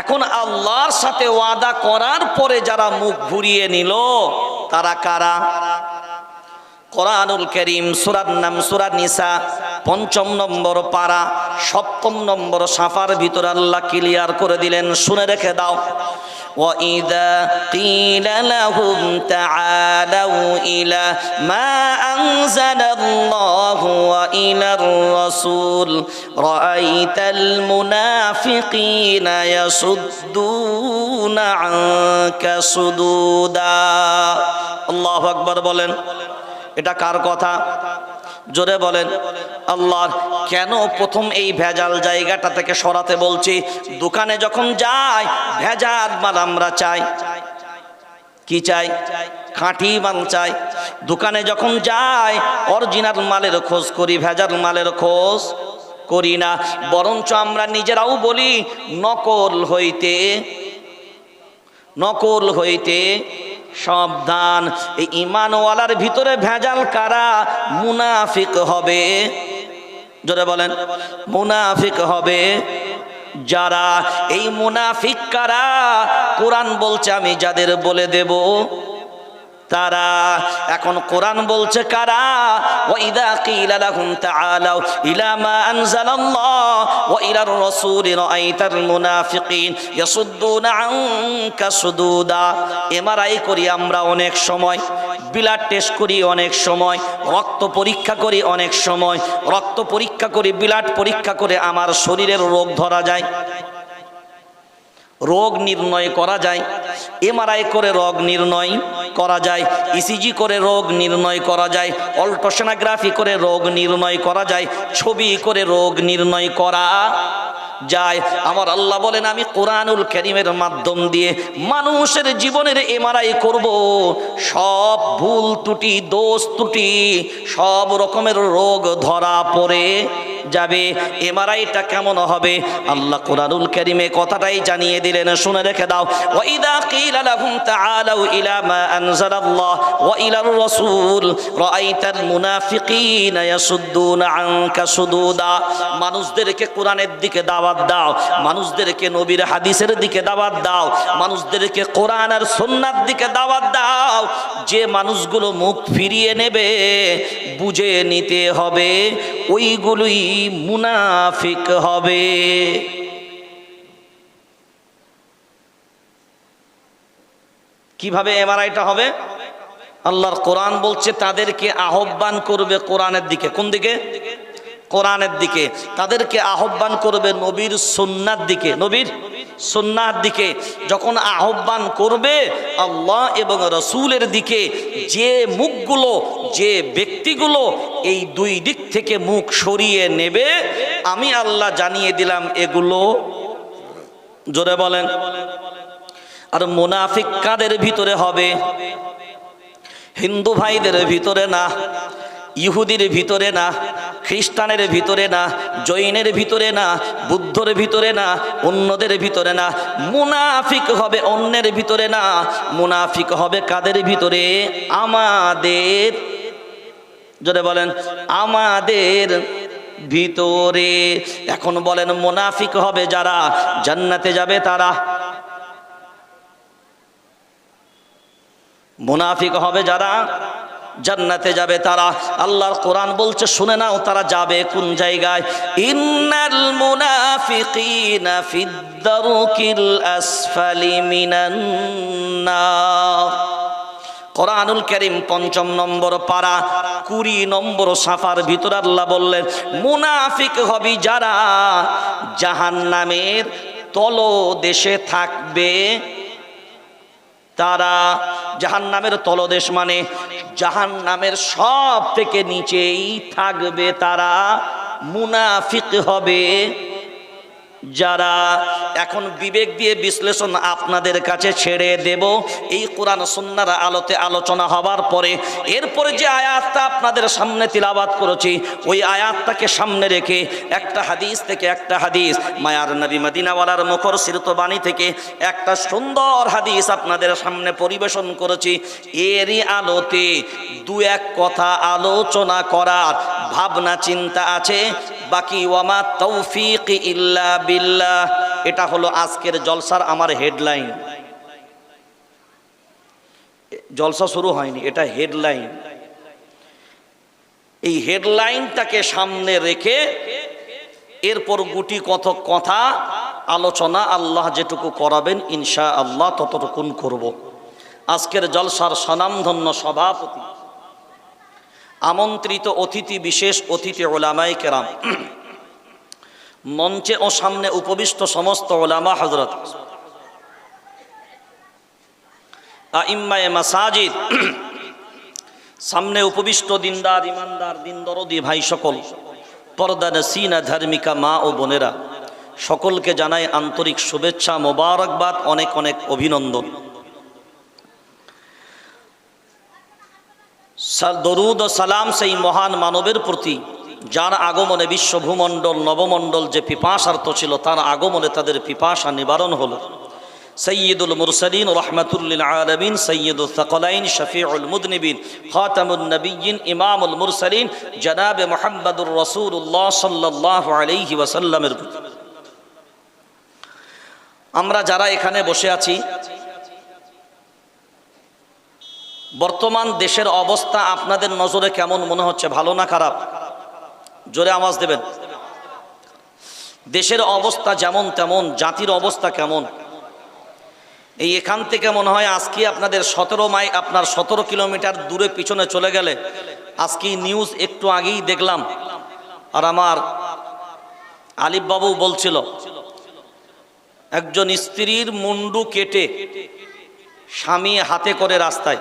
এখন আল্লাহর সাথে ওয়াদা করার পরে যারা মুখ ঘুরিয়ে নিল, তারা কারা? কোরআনুল করিম, সুরার নাম সুরা নিসা, পঞ্চম নম্বর পারা, সপ্তম নম্বর সাফার ভিতর আল্লাহ ক্লিয়ার করে দিলেন। শুনে রেখে দাও। وإذا قيل لهم تعالوا إلى ما أنزل الله وإلى الرسول رأيت المنافقين يصدون عنك صدودا الله أكبر বলেন এটা কার কথা জোরে বলেন, আল্লাহর কেন প্রথম এই ভেজাল জায়গাটা থেকে সরাতে বলছি? দোকানে যখন যাই, ভেজাল মাল আমরা চাই। কি চাই? খাঁটি মাল চাই। দোকানে যখন যাই অরিজিনাল মালের খোঁজ করি, ভেজাল মালের খোঁজ করি না। বরঞ্চ আমরা নিজেরাও বলি, নকল হইতে নকল হইতে সাবধান এই ইমানওয়ালার ভিতরে ভেজাল কারা? মুনাফিক হবে। জোরে বলেন, মুনাফিক হবে। যারা, এই মুনাফিক কারা? কোরআন বলছে, আমি যাদের বলে দেব। তারা এখন কোরআন বলছে কারা? ওয়াইদা এমআরআই করি আমরা অনেক সময়, ব্লাড টেস্ট করি অনেক সময়, রক্ত পরীক্ষা করি অনেক সময়, রক্ত পরীক্ষা করি, ব্লাড পরীক্ষা করে আমার শরীরের রোগ ধরা যায়। রোগ নির্ণয় করা যায়। এমআরআই করে রোগ নির্ণয় করা যায়। ইসিজি করে রোগ নির্ণয় করা যায়। অল্ট্রাসোনোগ্রাফি করে রোগ নির্ণয় করা যায়। ছবি করে রোগ নির্ণয় করা যায়। আমার আল্লাহ বলেন, আমি কোরআনুল করিমের মাধ্যম দিয়ে মানুষের জীবনের এমআরআই করব। সব ভুল ত্রুটি, দোষ ত্রুটি, সব রকমের রোগ ধরা পড়ে। যাবে এমআরআইটা কেমন হবে? আল্লাহ কোরআনুল কারীমে কথাটাই জানিয়ে দিলেন, শুনে রেখে দাও। ওয়াইদা কিলা লাহুম তাআলাউ ইলা মা আনজালাল্লাহ ওয়া ইলার রাসূল, রাআইতাল মুনাফিকিনা ইয়াসুদ্দুনা আনকা সুদুদা। মানুষদেরকে কোরআনের দিকে দাওয়াত দাও, মানুষদেরকে নবীর হাদিসের দিকে দাওয়াত দাও, মানুষদেরকে কোরআন আর সুন্নার দিকে দাওয়াত দাও। যে মানুষগুলো মুখ ফিরিয়ে নেবে বুঝে নিতে হবে, ওইগুলোই মুনাফিক হবে। কীভাবে এমআরআইটা হবে? আল্লাহর কোরআন বলছে, তাদেরকে আহ্বান করবে কোরআনের দিকে। কোন দিকে? কোরআনের দিকে। তাদেরকে আহ্বান করবে নবীর সুন্নার দিকে। নবীর সুন্নার দিকে যখন আহ্বান করবে, আল্লাহ এবং রসুলের দিকে যে মুখগুলো, যে ব্যক্তিগুলো এই দুই দিক থেকে মুখ সরিয়ে নেবে, আমি আল্লাহ জানিয়ে দিলাম এগুলো। জোরে বলেন। আর মুনাফিক কাদের ভিতরে হবে? হিন্দু ভাইদের ভিতরে না? ইহুদির ভিতরে না, খ্রিস্টানের ভিতরে না, জৈনের ভিতরে না, বুদ্ধর ভিতরে না, অন্যদের ভিতরে না, মুনাফিক হবে অন্যের ভিতরে না, মুনাফিক হবে কাদের ভিতরে? আমাদের। যদি বলেন, আমাদের ভিতরে। এখন বলেন, মুনাফিক হবে যারা? জান্নাতে যাবে তারা। মুনাফিক হবে যারা? জান্নাতে যাবে তারা। আল্লাহর কোরআন বলছে, শুনে নাও তারা যাবে কোন জায়গায়? ইন্নাল কোরআনুল করিম পঞ্চম নম্বর পারা, কুড়ি নম্বর সাফার ভিতর আল্লাহ বললেন, মুনাফিক হবি যারা জাহান্নামের তলদেশে থাকবে, তারা জাহান নামের তলদেশ মানে জাহান নামের সব থেকে নিচেই থাকবে তারা মুনাফিক হবে। যারা এখন বিবেক দিয়ে বিশ্লেষণ আপনাদের কাছে ছেড়ে দেব, এই কোরআন সুন্নার আলোতে আলোচনা হবার পরে, এরপরে যে আয়াতটা আপনাদের সামনে তিলাবাত করেছি, ওই আয়াতটাকে সামনে রেখে একটা হাদিস থেকে একটা হাদিস, মায়ার নবী মদিনাওয়ালার মুখর বাণী থেকে একটা সুন্দর হাদিস আপনাদের সামনে পরিবেশন করেছি। এরই আলোতে দু এক কথা আলোচনা করার ভাবনা, চিন্তা আছে বাকি ওয়ামা তৌফিক ইল্লা বিল্লাহ। এটা হলো আজকের জলসার আমার হেডলাইন। জলসা শুরু হয়নি, এটা হেডলাইন। এই হেডলাইনটাকে সামনে রেখে এরপর গুটি কত কথা, আলোচনা আল্লাহ যেটুকু করাবেন ইনশা আল্লাহ ততটুকুন করব। আজকের জলসার স্বনামধন্য সভাপতি আমন্ত্রিত অতিথি, বিশেষ অতিথি ওলামাই কেরাম। মঞ্চে ও সামনে উপবিষ্ট সমস্ত ওলামা হজরত মাসাজিদ। সামনে উপবিষ্ট দিনদার, ইমানদার, দিনদরদি ভাই সকল। পর্দা নসিনা ধার্মিকা মা ও বোনেরা। সকলকে জানাই আন্তরিক শুভেচ্ছা, মোবারকবাদ, অনেক অনেক অভিনন্দন। দরুদ ও সালাম সেই মহান মানবের প্রতি, যার আগমনে বিশ্বভূমণ্ডল, নবমণ্ডল যে পিপাসার্থ ছিল, তার আগমনে তাদের পিপাসা নিবারণ হল। সৈয়দুল মুরসালিন রহমতুল্লিল আলমিন, সৈয়দুল সকলাইন শফিউল মুদনিবিন খাতামুল নবীন ইমামুল মুরসালিন, জনাবে মোহাম্মদুর রসুল্লাহ সাল্লাহ আলাইহি ওয়াসাল্লামের আমরা যারা এখানে বসে আছি বর্তমান দেশের অবস্থা আপনাদের নজরে কেমন মনে হচ্ছে? ভালো না খারাপ? জোরে আওয়াজ দেবেন। দেশের অবস্থা যেমন তেমন, জাতির অবস্থা কেমন? এই এখান থেকে মনে হয় আজকে আপনাদের সতেরো মাই আপনার সতেরো কিলোমিটার দূরে পিছনে চলে গেলে? আজকে নিউজ একটু আগেই দেখলাম। আর আমার আলিফ বাবু বলছিল, একজন স্ত্রীর মুন্ডু কেটে স্বামী হাতে করে রাস্তায়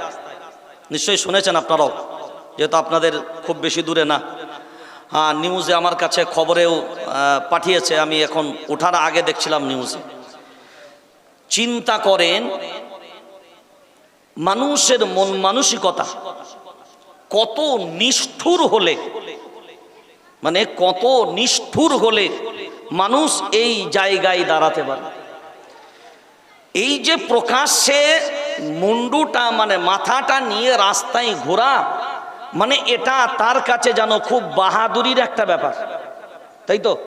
নিশ্চয়ই শুনেছেন আপনারাও, যেহেতু আপনাদের খুব বেশি দূরে না। হ্যাঁ নিউজে আমার কাছে খবরেও পাঠিয়েছে, আমি এখন ওঠার আগে দেখছিলাম নিউজে। চিন্তা করেন, মানুষের মন মানসিকতা কত নিষ্ঠুর হলে মানে কত নিষ্ঠুর হলে মানুষ এই জায়গায় দাঁড়াতে পারে। এই যে প্রকাশ্যে মুন্ডুটা মানে মাথাটা নিয়ে রাস্তায় ঘোরা মানে এটা তার কাছে যেন খুব বাহাদুরির একটা ব্যাপার। তাই তো?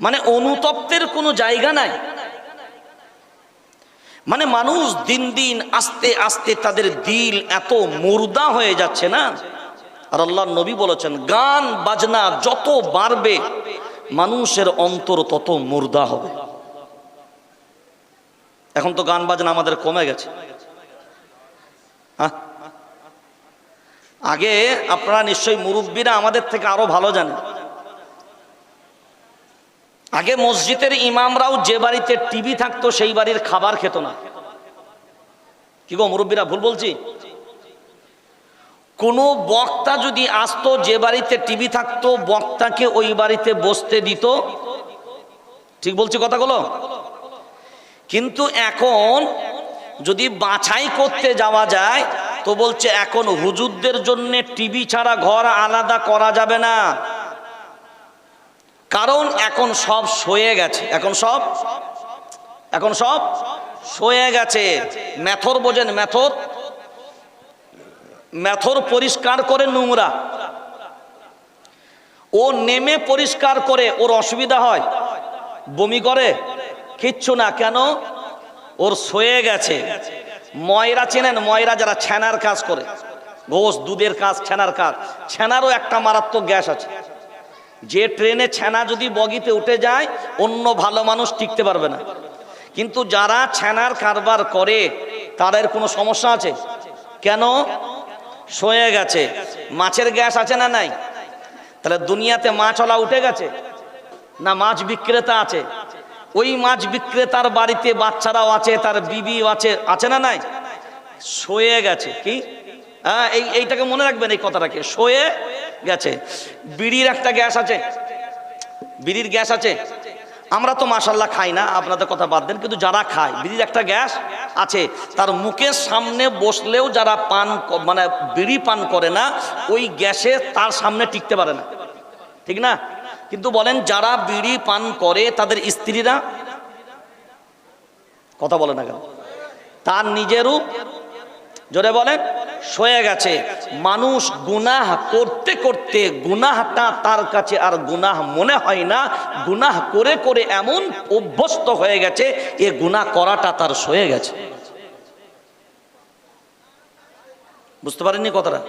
মানে অনুতপ্তের কোনো জায়গা নাই। মানে মানুষ দিন দিন আস্তে আস্তে তাদের দিল এত মুর্দা হয়ে যাচ্ছে না। আর আল্লাহ নবী বলেছেন, গান বাজনা যত বাড়বে, মানুষের অন্তর তত মুর্দা হবে। এখন তো গান বাজনা আমাদের কমে গেছে। হ্যাঁ? আগে আপনারা নিশ্চয়ই মুরব্বীরা আমাদের থেকে আরও ভালো জানেন। আগে মসজিদের ইমামরাও যে বাড়িতে টিভি থাকতো সেই বাড়ির খাবার খেত না। কি গো মুরব্বীরা, ভুল বলছি? কোনো বক্তা যদি আসতো যে বাড়িতে টিভি থাকতো, বক্তাকে ওই বাড়িতে বসতে দিত, ঠিক বলছি কথাগুলো? কিন্তু এখন যদি বাছাই করতে যাওয়া যায়, তো বলছে এখন হুজুরদের জন্য টিভি ছাড়া ঘর আলাদা করা যাবে না। কারণ এখন সব সয়ে গেছে। এখন সব? এখন সব সয়ে গেছে। মেথর বোঝেন, মেথর? মেথর পরিষ্কার করে নোংরা। ও নেমে পরিষ্কার করে, ওর অসুবিধা হয়? বমি করে? কিচ্ছু না, কেন? ওর সয়ে গেছে। ময়রা চেনেন? ময়রা যারা ছানার কাজ করে। ঘোষ দুধের কাজ, ছানার কাজ। ছানারও একটা মারাত্মক গ্যাস আছে। যে ট্রেনে ছানা যদি বগিতে উঠে যায়, অন্য ভালো মানুষ টিকতে পারবে না। কিন্তু যারা ছানার কারবার করে, তাদের কোনো সমস্যা আছে? কেন? সয়ে গেছে। মাছের গ্যাস আছে না নাই? তাহলে দুনিয়াতে মাছওয়ালা উঠে গেছে? না মাছ বিক্রেতা আছে? ওই মাছ বিক্রেতার বাড়িতে বাচ্চারাও আছে, তার বিবিও আছে আছে না নাই? সয়ে গেছে, কি? হ্যাঁ এই, এইটাকে মনে রাখবেন এই কথাটাকে, সয়ে গেছে। বিড়ির একটা গ্যাস আছে। বিড়ির গ্যাস আছে। আমরা তো মাসাল্লাহ খাই না, আপনাদের কথা বাদ দেন, কিন্তু যারা খায়, বিড়ির একটা গ্যাস আছে, তার মুখের সামনে বসলেও যারা পান মানে বিড়ি পান করে না, ওই গ্যাসে তার সামনে টিকতে পারে না। ঠিক না? কিন্তু বলেন, যারা বিড়ি পান করে, তাদের স্ত্রীরা? কথা বলে না কেন? তার নিজেরও, জোরে বলেন সয়ে গেছে। মানুষ গুনাহ করতে করতে, গুনাহটা তার কাছে আর গুনাহ মনে হয় না। গুনাহ করে করে এমন অভ্যস্ত হয়ে গেছে, এ গুনাহ করাটা তার সয়ে গেছে। বুঝতে পারেননি কথাটা?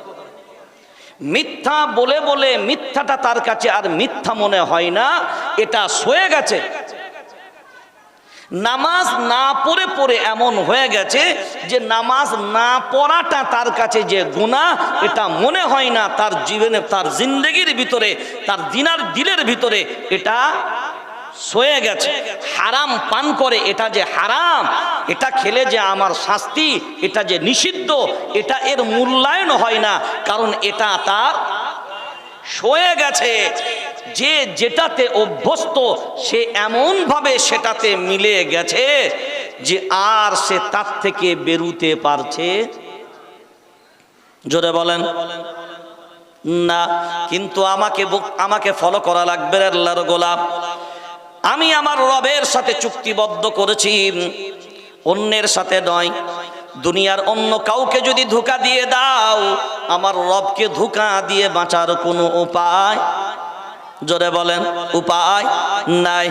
মিথ্যা বলে বলে মিথ্যাটা তার কাছে আর মিথ্যা মনে হয় না, এটা সয়ে গেছে। নামাজ না পড়ে পড়ে এমন হয়ে গেছে যে নামাজ না পড়াটা তার কাছে যে গুণা এটা মনে হয় না তার জীবনে, তার জিন্দগির ভিতরে, তার দিনার দিলের ভিতরে এটা সয়ে গেছে। হারাম পান করে এটা যে হারাম এটা খেলে যে আমার শাস্তি, এটা যে নিষিদ্ধ, এটা এর মূল্যায়ন হয় না, কারণ এটা তার সয়ে গেছে। যে যেটাতে অভ্যস্ত, সে এমনভাবে সেটাতে মিলে গেছে যে আর সে তার থেকে বেরুতে পারছে। জোরে বলেন। না, কিন্তু আমাকে আমাকে ফলো করা লাগবে আল্লাহর গোলাপ আমি আমার রবের সাথে চুক্তিবদ্ধ করেছি। অন্যের সাথে নয়। দুনিয়ার অন্য কাউকে যদি ধোকা দিয়ে দাও, আমার রবকে ধোকা দিয়ে বাঁচার কোনো উপায়? জোরে বলেন, উপায় নাই।